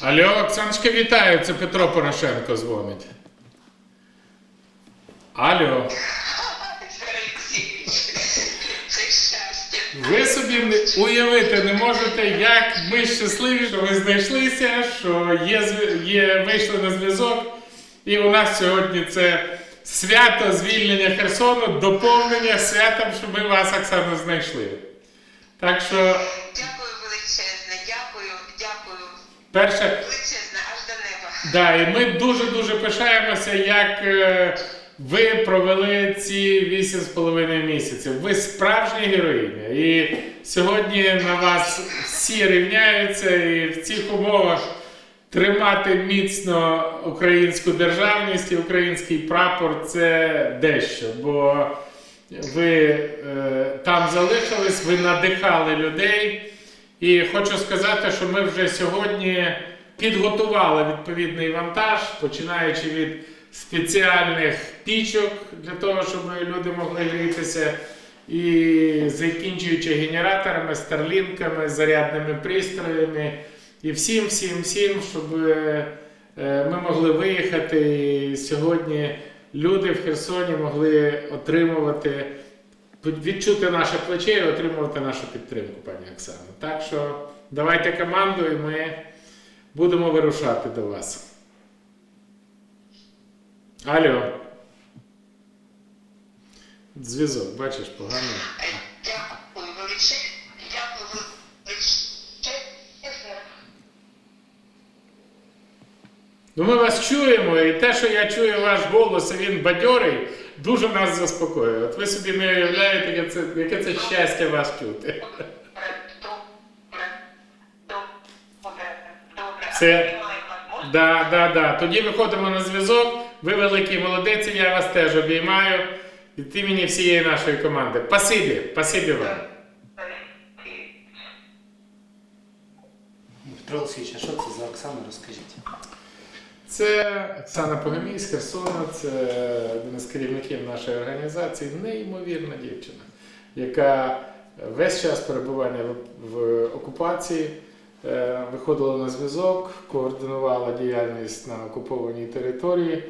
Алло, Оксаночка, вітаю, це Петро Порошенко дзвонить. Алло, ви собі уявити не можете, як ми щасливі, що ви знайшлися, що є, є, вийшли на зв'язок. І у нас сьогодні це свято звільнення Херсону, доповнення святом, що ми вас, Оксана, знайшли. Так що, Дякую величезне, дякую, дякую. перше, Величезне, аж до неба. Да, і ми дуже-дуже пишаємося, як е, ви провели ці вісім з половиною місяців. Ви справжні героїні. І сьогодні на вас всі рівняються, і в цих умовах тримати міцно українську державність і український прапор це дещо. Бо ви е, там залишились, ви надихали людей. І хочу сказати, що ми вже сьогодні підготували відповідний вантаж, починаючи від спеціальних пічок для того, щоб люди могли грітися, і закінчуючи генераторами, старлінками, зарядними пристроями, і всім, всім, всім, щоб е, ми могли виїхати. І сьогодні люди в Херсоні могли отримувати відчути наше плече і отримувати нашу підтримку, пані Оксано. Так що давайте команду і ми будемо вирушати до вас. Алло. Зв'язок, бачиш, поганий. Дякую дякую. Ну, ми вас чуємо, і те, що я чую ваш голос, і він бадьорий, дуже нас заспокоює. От ви собі не уявляєте, яке це, яке це щастя вас чути. Це-? Да, да, да. Тоді виходимо на зв'язок. Ви великий молодець, я вас теж обіймаю. Від імені всієї нашої команди. Пасибі, пасибі вам. Петро Олексійович, а що це за Оксана? Розкажіть. Це Оксана Погомій з Херсона, це один з керівників нашої організації, неймовірна дівчина, яка весь час перебування в, окупації виходила на зв'язок, координувала діяльність на окупованій території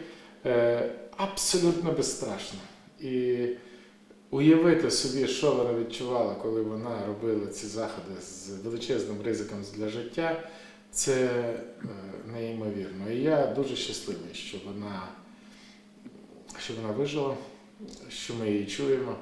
е, абсолютно безстрашно. І уявити собі, що вона відчувала, коли вона робила ці заходи з величезним ризиком для життя, це е, неймовірно. І я дуже щасливий, що вона, що вона вижила, що ми її чуємо.